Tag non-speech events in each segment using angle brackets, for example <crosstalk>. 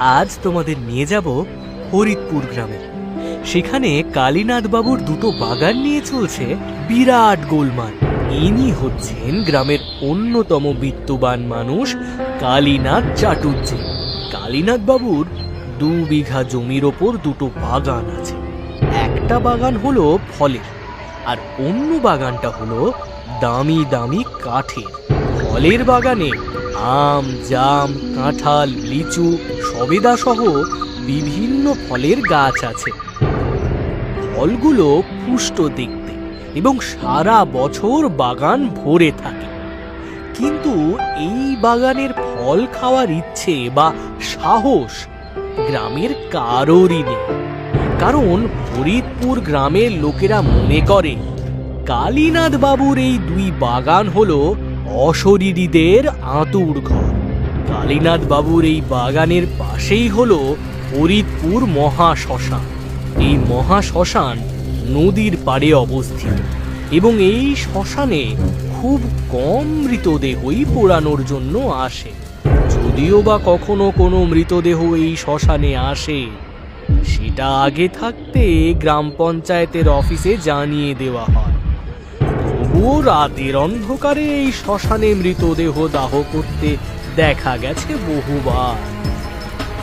আজ তোমাদের নিয়ে যাব ফরিদপুর গ্রামে। সেখানে কালীনাথ বাবুর দুটো বাগান নিয়ে চলছে বিরাট গোলমাল। ইনি হচ্ছেন গ্রামের অন্যতম বিত্তবান মানুষ কালীনাথ চাটুর্যে। কালীনাথ বাবুর দু বিঘা জমির ওপর দুটো বাগান আছে। একটা বাগান হলো ফলের, আর অন্য বাগানটা হলো দামি দামি কাঠের। ফলের বাগানে আম, জাম, কাঁঠাল, লিচু সবেদা সহ বিভিন্ন ফলের গাছ আছে। ফলগুলো পুষ্ট দেখতে এবং সারা বছর বাগান ভরে থাকে। কিন্তু এই বাগানের ফল খাওয়ার ইচ্ছে বা সাহস গ্রামের কারোরই নেই। কারণ ফরিদপুর গ্রামের লোকেরা মনে করে কালীনাথ বাবুর এই দুই বাগান হলো অশরীরীদের আঁতুর ঘর। কালীনাথ বাবুর এই বাগানের পাশেই হল ফরিদপুর মহাশ্মশান। এই মহাশ্মশান নদীর পাড়ে অবস্থিত এবং এই শ্মশানে খুব কম মৃতদেহই পোড়ানোর জন্য আসে। যদিও বা কখনো কোনো মৃতদেহ এই শ্মশানে আসে, সেটা আগে থাকতে গ্রাম পঞ্চায়েতের অফিসে জানিয়ে দেওয়া হয়। তবুও রাতের অন্ধকারে এই শ্মশানে মৃতদেহ দাহ করতে দেখা গেছে বহুবার।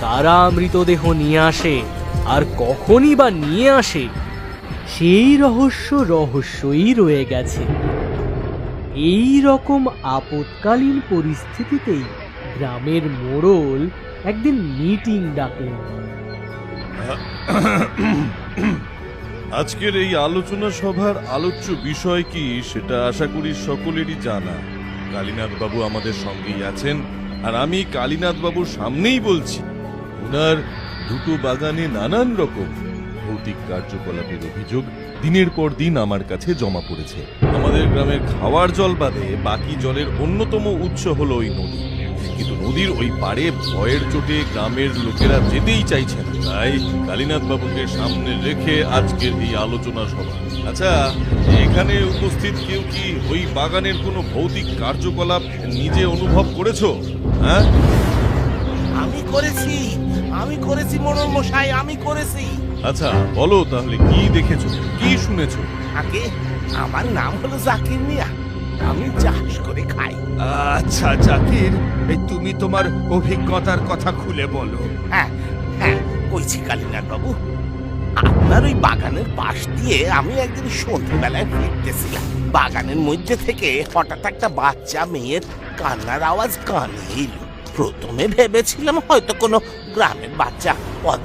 তারা মৃতদেহ নিয়ে আসে আর কখনই বা নিয়ে আসে, সেই রহস্য রহস্যই রয়ে গেছে। এই রকম আপৎকালীন পরিস্থিতিতেই গ্রামের মোড়ল একদিন মিটিং ডাকলেন <coughs> আজকের এই আলোচনা সভার আলোচ্য বিষয় কি সেটা আশা করি সকলেরই জানা। কালীনাথ বাবু আমাদের সঙ্গেই আছেন, আর আমি কালীনাথ বাবুর সামনেই বলছি, ওনার দুটো বাগানে নানান রকম ভৌতিক কার্যকলাপের অভিযোগ দিনের পর দিন আমার কাছে জমা পড়েছে। আমাদের গ্রামের খাওয়ার জল বাদে বাকি জলের অন্যতম উৎস হলো ওই নদী। কিন্তু নদীর ওই পাড়ে ভয়ের চোটে গ্রামের লোকেরা যেতেই চাইছেন না। তাই কালীনাথ বাবুকে সামনে রেখে আজকের এই আলোচনা সভা। আচ্ছা এখানে উপস্থিত কেউ কি ওই বাগানের কোনো ভৌতিক কার্যকলাপ নিজে অনুভব করেছ? হ্যাঁ? আমি করেছি আমি করেছি মনোর মশাই আমি করেছি। আচ্ছা বলো তাহলে কি দেখেছ কি শুনেছো? আগে আমার নাম হলো জাকির মিয়া। আমি চাষ করে খাই। আচ্ছা জাকির এই তুমি তোমার অভিজ্ঞতার কথা খুলে বলো। হ্যাঁ হ্যাঁ কইছি কালীনাথ বাবু আপনার ওই বাগানের পাশ দিয়ে আমি একদিন সন্ধ্যেবেলায় ফিরতেছিলাম। বাগানের মধ্যে থেকে হঠাৎ একটা বাচ্চা মেয়ের কান্নার আওয়াজ কানে এলো। প্রথমে ভেবেছিলাম হয়তো কোনো গ্রামের বাচ্চা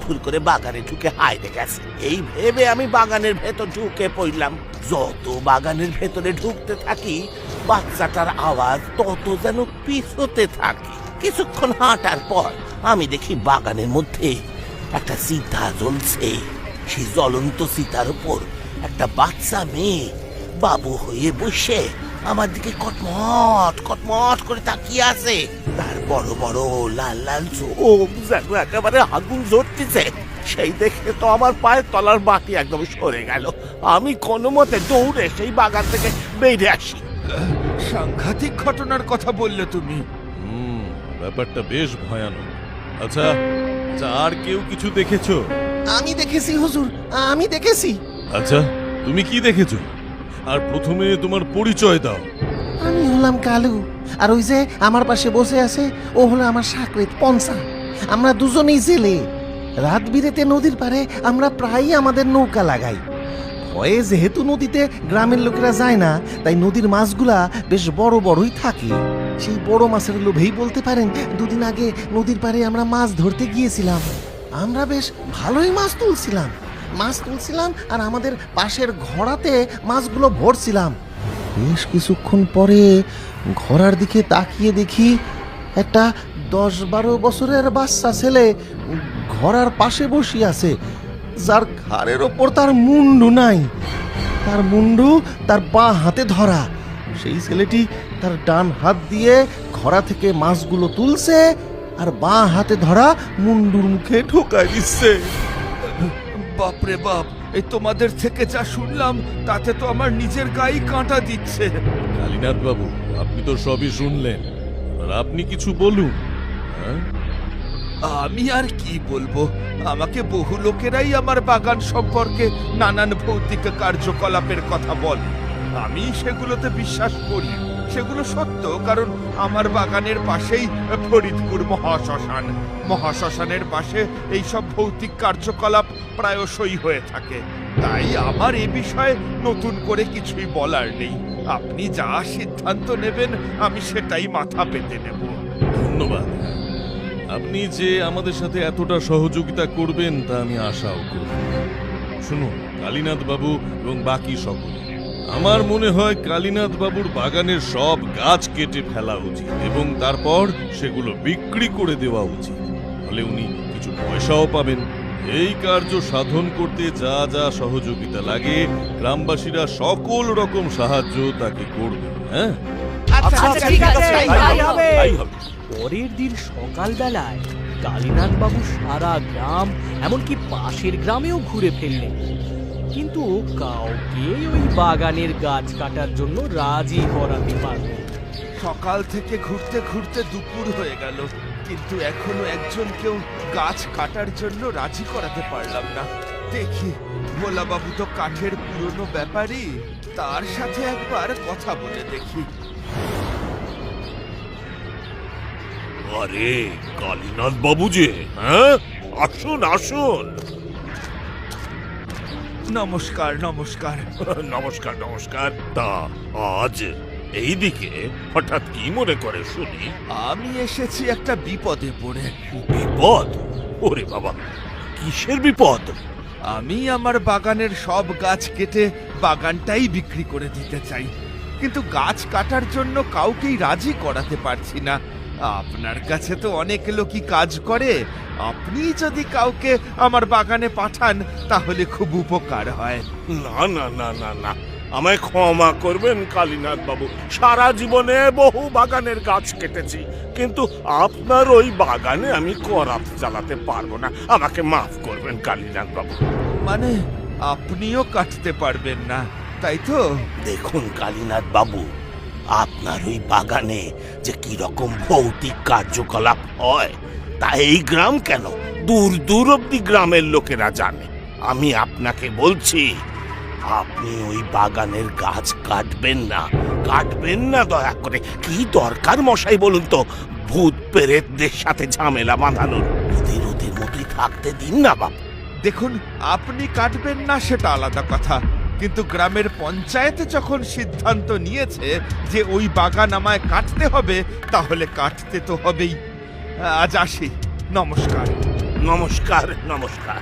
ভুল করে বাগানে ঢুকে হাইরে গেছে। এই ভেবে আমি বাগানের ভেতর ঢুকে পড়লাম। যত বাগানের ভেতরে ঢুকতে থাকি বাচ্চাটার আওয়াজ তত যেন পিছোতে থাকে। কিছুক্ষণ হাঁটার পর আমি দেখি বাগানের মধ্যে একটা সীতা জ্বলছে। সেই জ্বলন্ত সীতার উপর একটা বাচ্চা মেয়ে বাবু হয়ে বসে আমার দিকে কটমট কটমট করে তাকিয়ে আছে। তার বড় বড় লাল লাল চোখ যেন একেবারে আগুন জ্বলতেছে সেই দেখে তো আমার পায়ের তলার মাটি একদম সরে গেল। আমি কোনো মতে দৌড়ে সেই বাগান থেকে বেরিয়ে আসি। সাংঘাতিক ঘটনার কথা বললে তুমি। হুম ব্যাপারটা বেশ ভয়ানক। আচ্ছা আচ্ছা আর কেউ কিছু দেখেছ? আমি দেখেছি হুজুর আমি দেখেছি। আচ্ছা তুমি কি দেখেছ? আর প্রথমে তোমার পরিচয় দাও। আমি হলাম কালু আর ওই যে আমার পাশে বসে আছে ও হলো আমার সাকরেত পঞ্চা আমরা দুজনেই জেলে। রাত বিরেতে নদীর পাড়ে আমরা প্রায়ই আমাদের নৌকা লাগাই। ভয়ে যেহেতু নদীতে গ্রামের লোকেরা যায় না, তাই নদীর মাছগুলা বেশ বড় বড়ই থাকে। সেই বড় মাছের লোভেই বলতে পারেন, দুদিন আগে নদীর পাড়ে আমরা মাছ ধরতে গিয়েছিলাম। আমরা বেশ ভালোই মাছ তুলছিলাম। মাছ তুলছিলাম আর আমাদের পাশের ঘোড়াতে মাছগুলো ভরছিলাম। বেশ কিছুক্ষণ পরে ঘোড়ার দিকে তাকিয়ে দেখি একটা দশ বারো বছরের বাচ্চা ছেলে ঘোড়ার পাশে বসে আছে। যার ঘাড়ের ওপর তার মুন্ডু নাই। তার মুন্ডু তার বাঁ হাতে ধরা। সেই ছেলেটি তার ডান হাত দিয়ে ঘোড়া থেকে মাছগুলো তুলছে আর বাঁ হাতে ধরা মুন্ডুর মুখে ঢোকায় দিচ্ছে। বাপরে বাপ এই তোমাদের থেকে যা শুনলাম তাতে তো আমার নিজের গায়ে কাঁটা দিচ্ছে। কালীনাথ বাবু আপনি তো সবই শুনলেন। আর আপনি কিছু বলুন হ্যাঁ? আমি আর কি বলব? আমাকে বহু লোকেরাই আমার বাগান সম্পর্কে নানান ভৌতিক কার্যকলাপের কথা বল। আমি সেগুলোতে বিশ্বাস করি। সেগুলো সত্য, কারণ আমার বাগানের পাশেই ফরিদপুর মহাশ্মশান। মহাশ্মশানের পাশে এইসব ভৌতিক কার্যকলাপ প্রায়শই হয়ে থাকে। তাই আমার এ বিষয়ে নতুন করে কিছুই বলার নেই। আপনি যা সিদ্ধান্ত নেবেন, আমি সেটাই মাথা পেতে নেব। ধন্যবাদ। আপনি যে আমাদের সাথে এতটা সহযোগিতা করবেন তা আমি আশাও করি শুনুন কালীনাথ বাবু এবং বাকি সকলে। আমার মনে হয় কালীনাথ বাবুর বাগানের সব গাছ কেটে ফেলা উচিত এবং তারপর সেগুলো বিক্রি করে দেওয়া উচিত। ফলে উনি কিছু পয়সাও পাবেন। এই কার্য সাধন করতে যা যা সহযোগিতা লাগে গ্রামবাসীরা সকল রকম সাহায্য তাকে করবে হ্যাঁ? আচ্ছা ঠিক আছে। তাই হবে। পরের দিন সকালবেলায় কালীনাথ বাবু সারা গ্রাম, এমনকি পাশের গ্রামেও ঘুরে ফেললেন। কিন্তু কাউকে ওই বাগানের গাছ কাটার জন্য রাজি করাতে পারলেন না। সকাল থেকে ঘুরতে ঘুরতে দুপুর হয়ে গেল, কিন্তু এখনও একজন কেউ গাছ কাটার জন্য রাজি করাতে পারলাম না। দেখি, ভোলাবাবু তো কাঠের পুরনো ব্যাপারই তার সাথে একবার কথা বলে দেখি। আরে কালীনাথ বাবু যে হ্যাঁ? আসুন আসুন। নমস্কার নমস্কার। <laughs> নমস্কার নমস্কার। তা আজ এইদিকে হঠাৎ কি মনে করে শুনি? আমি এসেছি একটা বিপদে পড়ে। বিপদ? ওরে বাবা কিসের বিপদ? আমি আমার বাগানের সব গাছ কেটে বাগানটাই বিক্রি করে দিতে চাই। কিন্তু গাছ কাটার জন্য কাউকেই রাজি করাতে পারছি না। আপনার কাছে তো অনেক লোকই কাজ করে। আপনি যদি কাউকে আমার বাগানে পাঠান তাহলে খুব উপকার হয়। না না না না না। আমায় ক্ষমা করবেন কালীনাথ বাবু। সারা জীবনে বহু বাগানের গাছ কেটেছি কিন্তু আপনার ওই বাগানে আমি করাত চালাতে পারব না। আমাকে মাফ করবেন কালীনাথ বাবু। মানে আপনিও কাটতে পারবেন না তাই তো? দেখুন কালীনাথ বাবু আপনার ওই বাগানে যে কি রকম ভৌতিক কার্যকলাপ হয়, তা এই গ্রাম কেন? দূর দূর অব্দি গ্রামের লোকেরা জানে। আমি আপনাকে বলছি, আপনি ওই বাগানের গাছ কাটবেন না। কাটবেন না দয়া করে। কি দরকার মশাই বলুন তো? ভূত পেরেতদের সাথে ঝামেলা বাঁধানোর। ওদের মতোই থাকতে দিন না বাবা দেখুন, আপনি কাটবেন না সেটা আলাদা কথা। কিন্তু গ্রামের পঞ্চায়েতে যখন সিদ্ধান্ত নিয়েছে যে ওই বাগান আমায় কাটতে হবে তাহলে কাটতে তো হবেই। আজ আসি। নমস্কার। নমস্কার নমস্কার।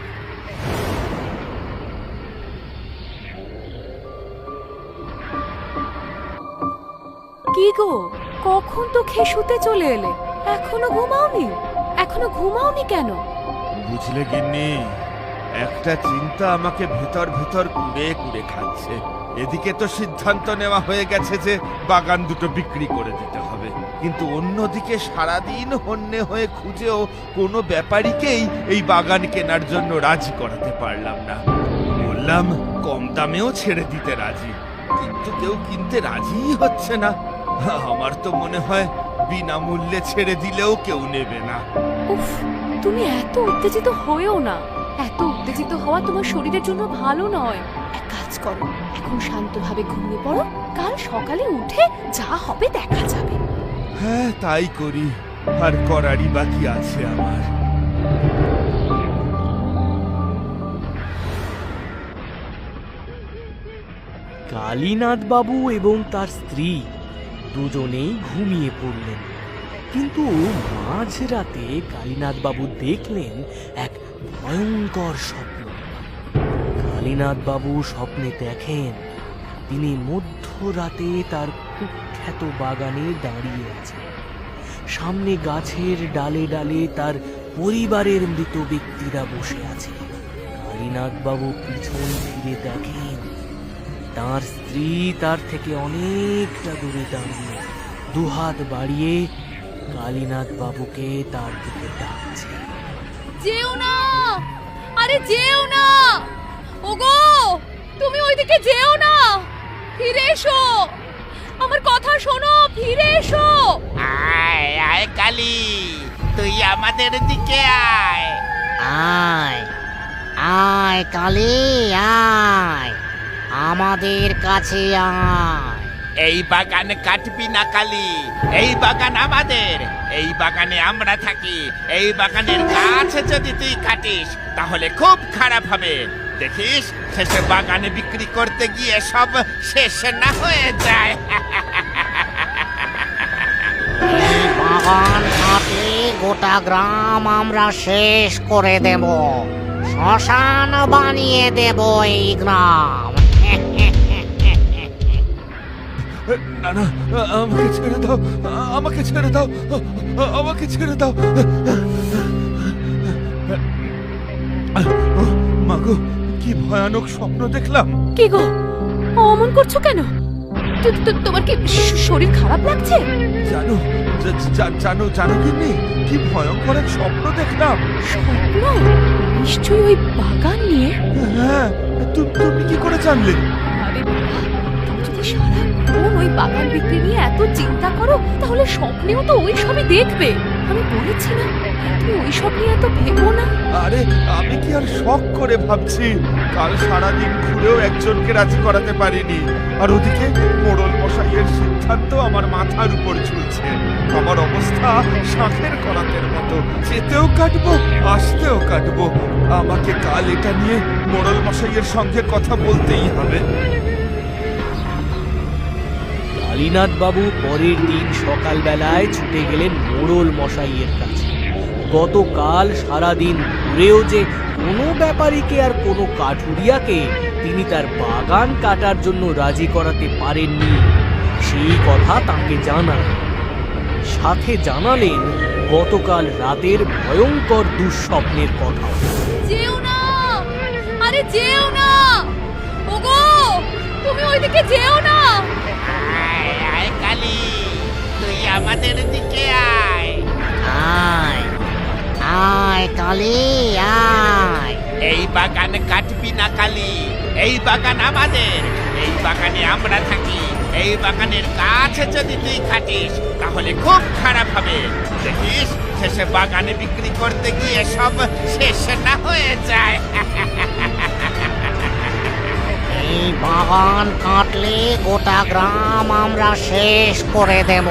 কি গো? কখন তো খেয়ে শুতে চলে এলে? এখনও ঘুমাওনি? এখনও ঘুমাওনি কেন? বুঝলে গিন্নি একটা চিন্তা আমাকে ভেতর ভেতর কুড়ে কুড়ে খাচ্ছে। এদিকে তো সিদ্ধান্ত নেওয়া হয়ে গেছে যে বাগান দুটো বিক্রি করে দিতে হবে। কিন্তু অন্যদিকে সারাদিন হন্যে হয়ে খুঁজেও কোনো ব্যাপারীকেই এই বাগান কেনার জন্য রাজি করাতে পারলাম না। বললাম, কম দামেও ছেড়ে দিতে রাজি, কিন্তু কেউ কিনতে রাজিই হচ্ছে না। আমার তো মনে হয় বিনামূল্যে ছেড়ে দিলেও কেউ নেবে না। উফ, তুমি এত উত্তেজিত হয়েও না। এত উত্তেজিত হওয়া তোমার শরীরের জন্য ভালো নয়। এক কাজ করো এখন শান্তভাবে ঘুমিয়ে পড়ো। কাল সকালে উঠে যা হবে দেখা যাবে। হ্যাঁ তাই করি। আর করারই বাকি আছে আমার। কালীনাথ বাবু এবং তার স্ত্রী দুজনেই ঘুমিয়ে পড়লেন। কিন্তু মাঝরাতে কালীনাথ বাবু দেখলেন এক ভয়ঙ্কর স্বপ্ন। কালীনাথ বাবু স্বপ্নে দেখেন, তিনি মধ্যরাতে তার কুখ্যাত বাগানে দাঁড়িয়ে আছেন। সামনে গাছের ডালে ডালে তার পরিবারের মৃত ব্যক্তিরা বসে আছে কালীনাথ বাবু পিছন ফিরে দেখেন, তার স্ত্রী তার থেকে অনেকটা দূরে দাঁড়িয়ে দুহাত বাড়িয়ে কালীনাথ বাবুকে তার দিকে ডাকছে। যেও না! আরে যেও না। ওগো তুমি ওইদিকে যেও না। ফিরে এসো। আমার কথা শোনো ফিরে এসো। আয় আয় কালি তুই আমাদের দিকে আয়। আয় আয় কালি আয়। আমাদের কাছে আয়। এই বাগান কাটবি না কালি, এই বাগান আমাদের, এই বাগানে আমরা থাকি, এই বাগানের গাছ যদি তুই কাটিস, তাহলে খুব খারাপ হবে। দেখিস, শেষে বাগানে বিক্রি করতে গিয়ে সব শেষ না হয়ে যায়। এই বাগান কাটলে গোটা গ্রাম আমরা শেষ করে দেব। শ্মশান বানিয়ে দেব এই গ্রাম। <laughs> না না আমাকে ছেড়ে দাও আমাকে ছেড়ে দাও আমাকে ছেড়ে দাও। মাগো কি ভয়ানক স্বপ্ন দেখলাম। কি গো? অমন করছ কেন? তোমার কি শরীর খারাপ লাগছে? জানো জানো জানো কি কি ভয়ঙ্কর এক স্বপ্ন দেখলাম। স্বপ্ন? নিশ্চয়ই ওই বাগান নিয়ে? হ্যাঁ তু- তুমি কি করে জানলে? আরে বাবা সারাক্ষণ ওই বাগান বিক্রি নিয়ে এত চিন্তা করো, তাহলে স্বপ্নেও তো ওই সবই দেখবে। আমি বলেছি না, তুমি ওই সব নিয়ে এত ভেবো না। আরে, আমি কি আর শখ করে ভাবছি? কাল সারাদিন ঘুরেও একজনকে রাজি করাতে পারিনি। আর ওদিকে মোড়ল মশাইয়ের সিদ্ধান্ত আমার মাথার উপর ঝুলছে। আমার অবস্থা শাঁখের করাতের মতো। যেতেও কাটবো, আসতেও কাটবো। আমাকে কাল এটা নিয়ে মোড়ল মশাইয়ের সঙ্গে কথা বলতেই হবে। কালীনাথ বাবু পরের দিন সকালবেলায় ছুটে গেলেন মোড়ল মশাইয়ের কাছে। গতকাল সারাদিন ঘুরেও যে কোনো ব্যাপারীকে আর কোনো কাঠুরিয়াকে তিনি তার বাগান কাটার জন্য রাজি করাতে পারেননি, সেই কথা তাকে জানান। সাথে জানালেন গতকাল রাতের ভয়ঙ্কর দুঃস্বপ্নের কথা। যেও না! আরে ওগো, তুমি ওইদিকে যেও না! কালি তুই আমাদের দিকে আয়। আয় আয় কালি আয়। এই বাগান কাটবি না কালি এই বাগান আমাদের এই বাগানে আমরা থাকি এই বাগানের গাছ যদি তুই কাটিস তাহলে খুব খারাপ হবে। দেখিস শেষে বাগানে বিক্রি করতে গিয়ে সব শেষ না হয়ে যায়। <laughs> এই বাগান কাটলে গোটা গ্রাম আমরা শেষ করে দেব।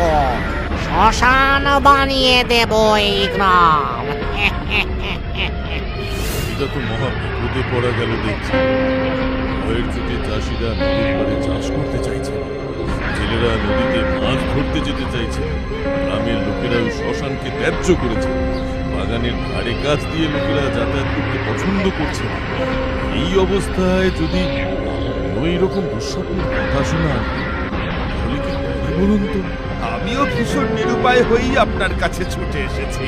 শ্মশান বানিয়ে দেব এই গ্রাম। <laughs> এটা তো মহা পড়া গেল দেখছি। ভয়ের চোটে চাষিরা চাষ করতে চাইছে না। জেলেরা নদীতে মাছ ধরতে যেতে চাইছে। গ্রামের লোকেরা শ্মশানকে ত্যায্য করেছে। বাগানের ধারে কাছ দিয়ে লোকেরা যাতায়াত করতে পছন্দ করছে এই অবস্থায় যদি ওই রকম দুঃস্বপ্নের কথা শোনা তাহলে কি করি বলুন তো? আমিও ভীষণ নিরুপায় হয়েই আপনার কাছে ছুটে এসেছি।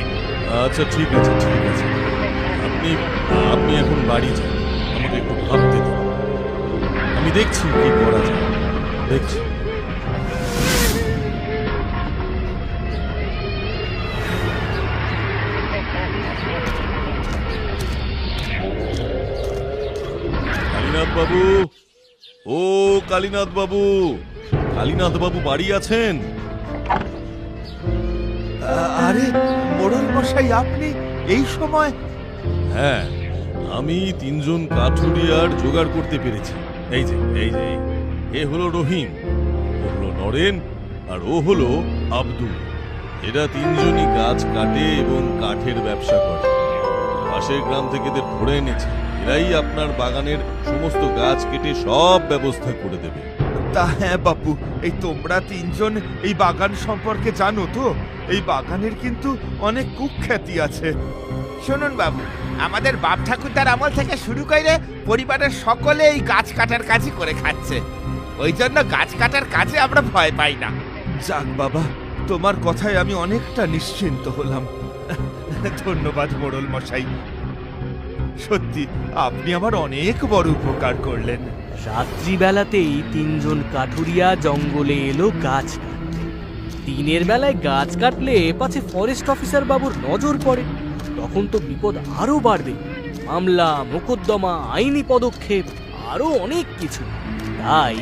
আচ্ছা ঠিক আছে ঠিক আছে। আপনি আপনি এখন বাড়ি যান। আমাকে একটু ভাবতে দিন। আমি দেখছি কি করা যায়। দেখছি। বাবু ও কালীনাথ বাবু কালীনাথ বাবু বাড়ি আছেন? আরে মোড়ল মশাই আপনি এই সময় হ্যাঁ আমি তিনজন কাঠুরিয়ার জোগাড় করতে পেরেছি। এই যে এই যে এ হলো রহিম ও হলো নরেন আর ও হলো আব্দুল। এরা তিনজনই গাছ কাটে এবং কাঠের ব্যবসা করে। পাশের গ্রাম থেকে এদের ধরে এনেছে। এরাই আপনার বাগানের সমস্ত গাছ কেটে সব ব্যবস্থা করে দেবে। তা হ্যাঁ বাপু এই তোমরা তিনজন এই বাগান সম্পর্কে জানো তো? এই বাগানের কিন্তু অনেক কুখ্যাতি আছে। শুনুন বাবু আমাদের বাপ ঠাকুরদার আমল থেকে শুরু করে পরিবারের সকলে এই গাছ কাটার কাজই করে খাচ্ছে। ওই জন্য গাছ কাটার কাজে আমরা ভয় পাই না। যাক বাবা তোমার কথায় আমি অনেকটা নিশ্চিন্ত হলাম। ধন্যবাদ মোড়ল মশাই সত্যি, আপনি আমার অনেক বড় উপকার করলেন। রাত্রিবেলাতেই তিনজন কাঠুরিয়া জঙ্গলে এলো গাছ দিনের বেলায় গাছ কাটলে পাছে ফরেস্ট অফিসার বাবুর নজর পড়ে। তখন তো বিপদ আরও বাড়বে। মামলা, মোকদ্দমা, আইনি পদক্ষেপ আরও অনেক কিছু। তাই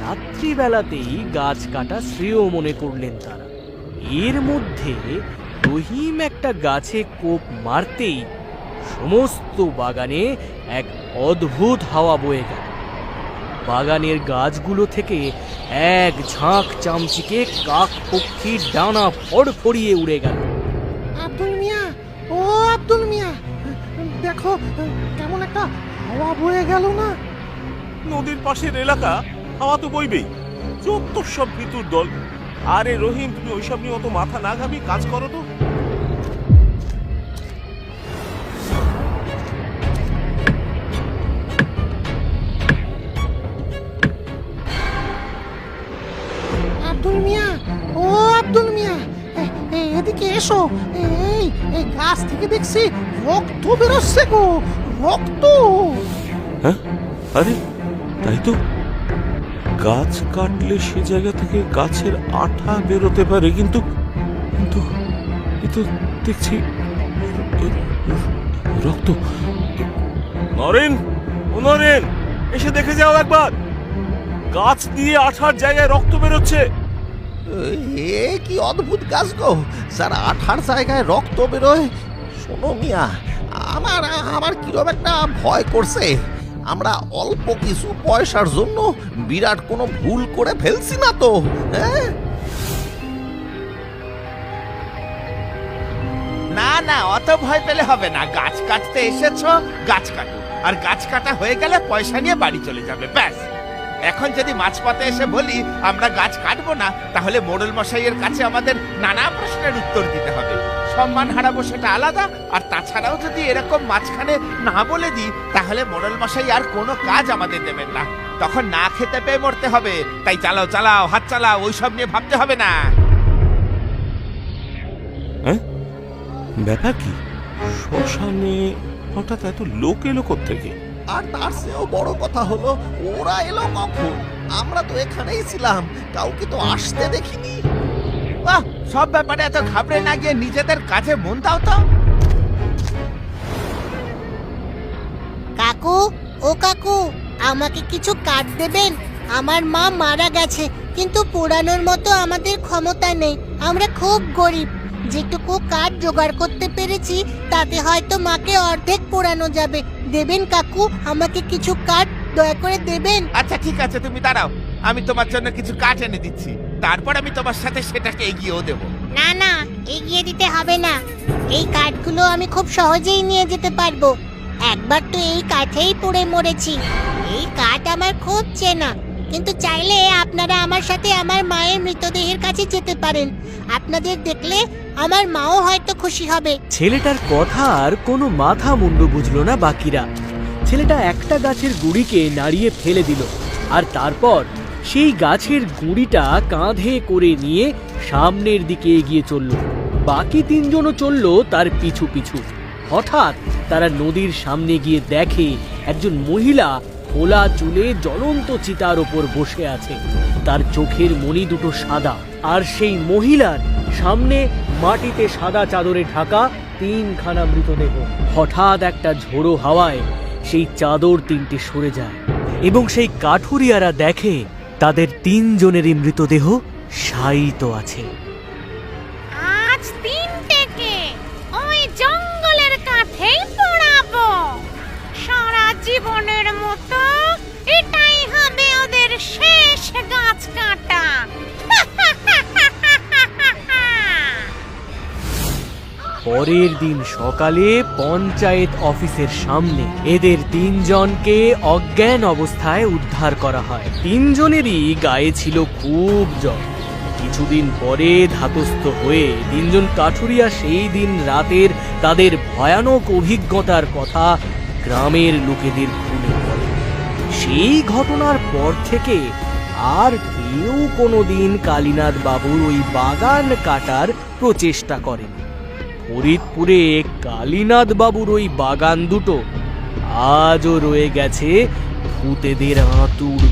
রাত্রিবেলাতেই গাছ কাটা শ্রেয় মনে করলেন তারা। এর মধ্যে রহিম একটা গাছে কোপ মারতেই সমস্ত বাগানে এক অদ্ভুত হাওয়া বয়ে গেল। বাগানের গাছগুলো থেকে এক ঝাঁক চামচিকে কাক পক্ষীর ডানা ফড়ফড়িয়ে উড়ে গেল। আব্দুল মিয়া ও আব্দুল মিয়া দেখো কেমন একটা হাওয়া বয়ে গেল না? নদীর পাশের এলাকা হাওয়া তো বইবেই। যত সব ভিতুর দল। আরে রহিম তুমি ওইসব নিয়ে অত মাথা না ঘামি কাজ করো তো। এসো। এই এই গাছ থেকে দেখছি রক্ত বেরোচ্ছে গো, রক্ত। হ্যাঁ? আরে, তাই তো। গাছ কাটলে সে জায়গা থেকে গাছের আঠা বেরোতে পারে, কিন্তু কিন্তু এ তো দেখছি রক্ত। নরেন, ও নরেন, এসে দেখে যাও একবার। গাছ দিয়ে আঠার জায়গায় রক্ত বেরোচ্ছে। এ কি অদ্ভুত গাছ গো। যার আঠার জায়গায় রক্ত বেরোয়। শোনো মিয়া, আমার আমার কিরম একটা ভয় করছে। আমরা অল্প কিছু পয়সার জন্য বিরাট কোনো ভুল করে ফেলছি না তো হ্যাঁ? না না, অত ভয় পেলে হবে না। গাছ কাটতে এসেছ, গাছ কাটো। আর গাছ কাটা হয়ে গেলে পয়সা নিয়ে বাড়ি চলে যাবে, ব্যাস। এখন যদি মাঝপথে এসে বলি, আমরা গাছ কাটবো না, তাহলে মোড়ল মশাইয়ের কাছে আমাদের নানা প্রশ্নের উত্তর দিতে হবে। সম্মান হারাবো সেটা আলাদা, আর তাছাড়াও যদি এরকম মাঝখানে না বলে দিই, তাহলে মোড়ল মশাই আর কোনো কাজ আমাদের দেবেন না। তখন না খেতে পেয়ে মরতে হবে। তাই চালাও চালাও, হাত চালাও, ওইসব নিয়ে ভাবতে হবে না। হ্যাঁ? ব্যাপার কি? শ্মশানে হঠাৎ এত লোক এলো থেকে আর তার চেয়েও বড় কথা হলো ওরা এলো কখন? আমরা তো এখানেই ছিলাম কাউকে তো আসতে দেখিনি। বাহ সব ব্যাপারে এত ঘাবড়ে না গিয়ে নিজেদের কাছে মন দাও তো। কাকু ও কাকু আমাকে কিছু কাঠ দেবেন? আমার মা মারা গেছে কিন্তু পোড়ানোর মতো আমাদের ক্ষমতা নেই আমরা খুব গরিব। যেটুকু কাঠ জোগাড় করতে পেরেছি তাতে হয়তো মাকে অর্ধেক পোড়ানো যাবে। দেবেন কাকু আমাকে কিছু কাঠ দয়া করে দেবেন? আচ্ছা ঠিক আছে তুমি দাঁড়াও। আমি তোমার জন্য কিছু কাঠ এনে দিচ্ছি। তারপর আমি তোমার সাথে সেটাকে এগিয়েও দেবো। না না এগিয়ে দিতে হবে না। এই কাঠগুলো আমি খুব সহজেই নিয়ে যেতে পারব। একবার তো এই কাঠেই পড়ে মরেছি। এই কাঠ আমার খুব চেনা। কিন্তু চাইলে আপনারা আমার সাথে আমার মায়ের মৃতদেহের কাছে যেতে পারেন। আপনাদের দেখলে আমার মাও হয়তো খুশি হবে। ছেলেটার কথার কোনো মাথা মুন্ডু বুঝলো না বাকিরা। ছেলেটা একটা গাছের গুড়িকে নাড়িয়ে ফেলে দিল, আর তারপর সেই গাছের গুঁড়িটা কাঁধে করে নিয়ে সামনের দিকে এগিয়ে চলল। বাকি তিনজনও চলল তার পিছু পিছু। হঠাৎ তারা নদীর সামনে গিয়ে দেখে একজন মহিলা খোলা চুলে জ্বলন্ত চিতার ওপর বসে আছে। তার চোখের মণি দুটো সাদা, আর সেই মহিলার সামনে মাটিতে সাদা চাদরে ঢাকা তিনখানা মৃতদেহ। হঠাৎ একটা ঝোড়ো হাওয়ায় সেই চাদর তিনটে সরে যায়, এবং সেই কাঠুরিয়ারা দেখে তাদের তিনজনেরই মৃতদেহ শায়িত আছে। জীবনের মতো শেষ গাছ কাটা। পরের দিন সকালে পঞ্চায়েত অফিসের সামনে এদের তিনজনকে অজ্ঞান অবস্থায় উদ্ধার করা হয়। তিনজনেরই গায়ে ছিল খুব জ্বর। কিছুদিন পরে ধাতস্থ হয়ে তিনজন কাঠুরিয়া সেই দিন রাতের তাদের ভয়ানক অভিজ্ঞতার কথা গ্রামের লোকেদের খুলে বলে। সেই ঘটনার পর থেকে আর কেউ কোনোদিন কালীনাথ বাবুর ওই বাগান কাটার প্রচেষ্টা করেনি। ফরিদপুরে কালীনাথ বাবুর ওই বাগান দুটো আজও রয়ে গেছে ভূতেদের আঁতুর